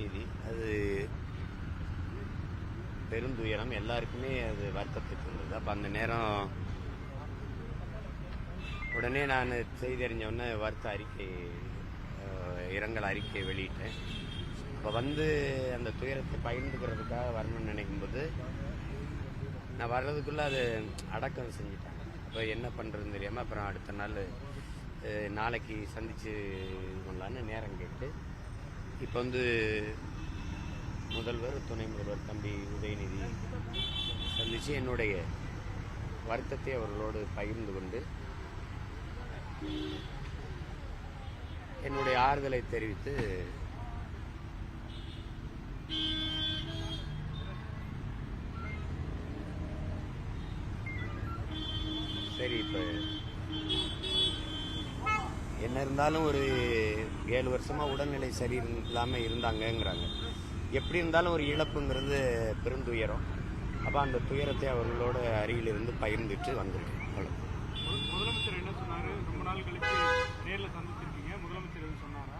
செய்தி அது பெருந்துயரம் எல்லாருக்குமே அது வருத்தத்துக்கு தந்தது அப்போ அந்த நேரம் உடனே நான் செய்தி அறிஞ்ச உடனே வருத்த அறிக்கை இரங்கல் அறிக்கையை வெளியிட்டேன். அப்போ வந்து அந்த துயரத்தை பகிர்ந்துக்கிறதுக்காக வரணும்னு நினைக்கும்போது நான் வர்றதுக்குள்ளே அது அடக்கம் செஞ்சுட்டேன். அப்போ என்ன பண்ணுறதுன்னு தெரியாமல் அப்புறம் அடுத்த நாள் நாளைக்கு சந்திச்சு இது பண்ணலான்னு நேரம் கேட்டு இப்போ வந்து முதல்வர் துணை முதல்வர் தம்பி உதயநிதி சந்தித்து என்னுடைய வருத்தத்தை அவர்களோடு பகிர்ந்து கொண்டு என்னுடைய ஆறுதலை தெரிவித்து சரி இப்போ என்ன இருந்தாலும் ஒரு ஏழு வருஷமா உடல்நிலை சரி இல்லாமல் இருந்தாங்கங்கிறாங்க. எப்படி இருந்தாலும் ஒரு இழப்புங்கிறது பெருந்துயரம் அப்போ அந்த துயரத்தை அவர்களோட அருகில் இருந்து பகிர்ந்துட்டு வந்திருக்கேன் அவ்வளவு. முத- முதலமைச்சர் என்ன சொன்னாரு? ரொம்ப நாள் கழிச்சு நேர்ல சந்திச்சிருக்கீங்க. முதலமைச்சர் எதுவும் சொன்னாரா?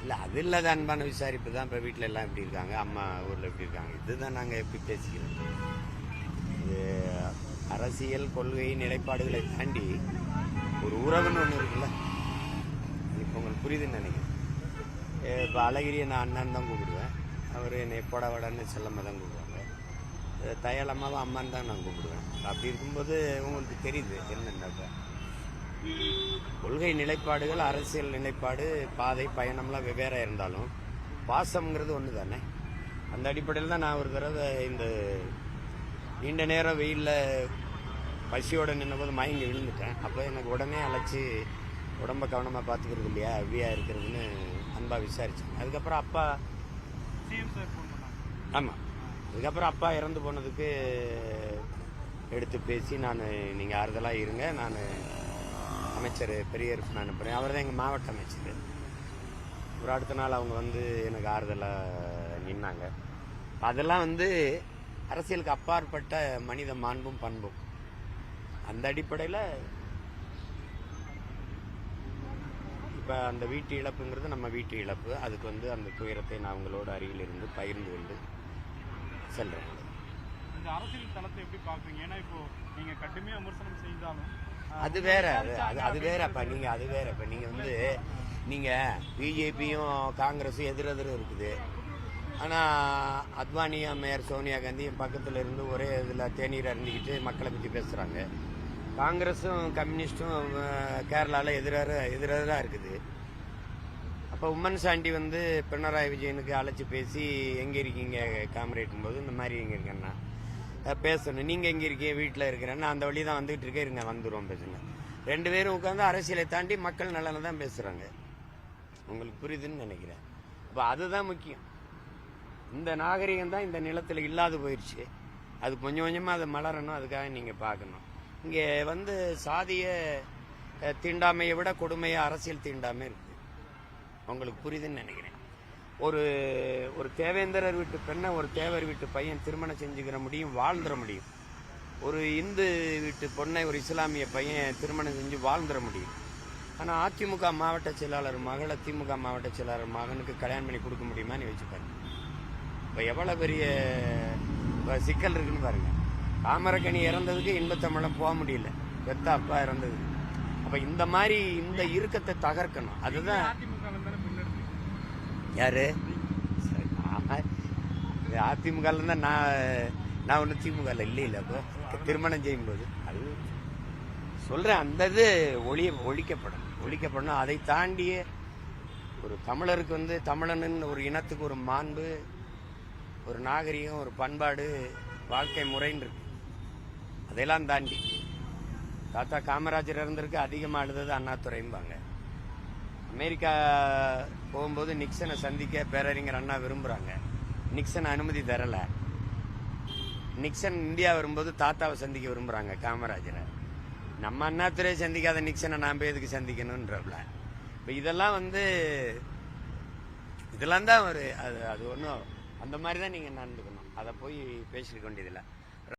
இல்லை அது இல்லாத அன்பான விசாரிப்பு தான். இப்போ வீட்டில் எல்லாம் எப்படி இருக்காங்க? அம்மா ஊரில் எப்படி இருக்காங்க? இதுதான் நாங்கள் எப்படி பேசிக்கிறோம். இது அரசியல் கொள்கை நிலைப்பாடுகளை தாண்டி ஒரு உறவுன்னு ஒன்று இருக்குல்ல? உங்களுக்கு புரியுதுன்னு நினைக்கிறேன். இப்போ அழகிரியை நான் அண்ணன் தான் கூப்பிடுவேன். அவர் என்னை போட வடன்னு செல்லம்மா தான் கூப்பிடுவாங்க. அஹ் அம்மான்னு தான் நான் கூப்பிடுவேன். அப்படி இருக்கும்போது உங்களுக்கு தெரியுது என்னென்ன கொள்கை நிலைப்பாடுகள் அரசியல் நிலைப்பாடு பாதை பயணம்லாம் வெவ்வேறாக இருந்தாலும் பாசம்ங்கிறது ஒன்று தானே? அந்த அடிப்படையில் தான் நான் ஒரு தடவை இந்த நீண்ட நேரம் வெயிலில் பசியோடு நின்னபோது மயங்கி விழுந்துட்டேன். அப்போ எனக்கு உடனே அழைச்சி உடம்ப கவனமாக பார்த்துக்கிறது இல்லையா? எப்படியா இருக்கிறதுன்னு அன்பா விசாரித்தேன் அதுக்கப்புறம் அப்பா சிஎம் சார் ஃபோன் பண்ணாங்க. ஆமாம் அதுக்கப்புறம் அப்பா இறந்து போனதுக்கு எடுத்து பேசி நான் நீங்கள் ஆறுதலாக இருங்க நான் அமைச்சர் பெரியருக்கு நான் அனுப்புகிறேன் அவர் தான் எங்கள் மாவட்ட அமைச்சர். ஒரு அடுத்த நாள் அவங்க வந்து எனக்கு ஆறுதலாக நின்னாங்க. அதெல்லாம் வந்து அரசியலுக்கு அப்பாற்பட்ட மனித மாண்பும் பண்பும். அந்த அடிப்படையில் இப்போ அந்த வீட்டு இழப்புங்கிறது நம்ம வீட்டு இழப்பு. அதுக்கு வந்து அந்த துயரத்தை நான் அவங்களோட அருகில் இருந்து பகிர்ந்து கொண்டு செல்றேன். இந்த அரசியல் தளத்தை எப்படி பாக்குறீங்க ஏன்னா இப்போ நீங்க கடுமையா விமர்சனம் செய்தாலும் அது வேற அது அது அது வேறப்பா நீங்க அது வேறப்பா. நீங்க வந்து நீங்க பிஜேபியும் காங்கிரஸும் எதிரெதிர இருக்குது. ஆனா அத்வானியும் மேயர் சோனியா காந்தியும் பக்கத்துல இருந்து ஒரே இதுல தேநீர் அருந்திக்கிட்டு மக்களை பத்தி பேசுறாங்க. காங்கிரஸும் கம்யூனிஸ்டும் கேரளாவில் எதிராக எதிராக இருக்குது. அப்போ உம்மன் சாண்டி வந்து பினராயி விஜயனுக்கு அழைச்சி பேசி எங்கே இருக்கீங்க காமரேட்டும் போது இந்த மாதிரி எங்கே இருக்கேன்னா பேசணும். நீங்கள் எங்கே இருக்கீங்க? வீட்டில் இருக்கிறேன்னா அந்த வழி தான் வந்துகிட்டு இருக்கேன். இருங்க வந்துடுவோம் பேசுங்க. ரெண்டு பேரும் உட்காந்து அரசியலை தாண்டி மக்கள் நலனை தான் பேசுகிறாங்க உங்களுக்கு புரியுதுன்னு நினைக்கிறேன். அப்போ அதுதான் முக்கியம். இந்த நாகரிகம் தான் இந்த நிலத்தில் இல்லாது போயிடுச்சு அது கொஞ்சம் கொஞ்சமாக அதை மலரணும். அதுக்காக நீங்கள் பார்க்கணும். இங்கே வந்து சாதிய தீண்டாமையை விட கொடுமையாக அரசியல் தீண்டாமை இருக்குது உங்களுக்கு புரியுதுன்னு நினைக்கிறேன். ஒரு ஒரு தேவேந்திரர் வீட்டு பெண்ணை ஒரு தேவர் வீட்டு பையன் திருமணம் செஞ்சுக்கிற முடியும் வாழ்ந்துட முடியும். ஒரு இந்து வீட்டு பொண்ணை ஒரு இஸ்லாமிய பையன் திருமணம் செஞ்சு வாழ்ந்துட முடியும். ஆனால் அதிமுக மாவட்ட செயலாளர் மகளை திமுக மாவட்ட செயலாளர் மகனுக்கு கல்யாணம் பண்ணி கொடுக்க முடியுமான்னு வச்சுப்பாரு இப்போ எவ்வளோ பெரிய சிக்கல் இருக்குன்னு பாருங்கள் தாமரக்கனி இறந்ததுக்கு இன்பத்தமிழம் போக முடியல. பெத்த அப்பா இறந்தது. அப்போ இந்த மாதிரி இந்த இறுக்கத்தை தகர்க்கணும். அதுதான். யாரு? சரி, நான் நான் நான் ஒன்றும் திமுகல இல்லை இல்லை அப்போ திருமணம் செய்யும்போது. அது சொல்றேன் அந்த இது ஒளிய ஒழிக்கப்படும். ஒழிக்கப்படணும். அதை தாண்டிய ஒரு தமிழருக்கு வந்து தமிழனின் ஒரு இனத்துக்கு ஒரு மாண்பு ஒரு நாகரிகம் ஒரு பண்பாடு வாழ்க்கை முறைன்னு இருக்கு. அதையெல்லாம் தாண்டி தாத்தா காமராஜர் இருந்திருக்கு அதிகமாக அழுதது அண்ணாதுரைம்பாங்க. அமெரிக்கா போகும்போது நிக்சனை சந்திக்க பேரறிஞர் அண்ணா விரும்புகிறாங்க நிக்சன் அனுமதி தரல. நிக்சன் இந்தியா வரும்போது தாத்தாவை சந்திக்க விரும்புகிறாங்க காமராஜரை. நம்ம அண்ணாத்துறையை சந்திக்காத நிக்சனை நாம் எதுக்கு சந்திக்கணுன்றப்பல இப்போ இதெல்லாம் வந்து இதெல்லாம் தான் ஒரு அது அது ஒன்றும் அந்த மாதிரி தான் நீங்கள் நடந்துக்கணும். அதை போய் பேசிக்க வேண்டியதில்லை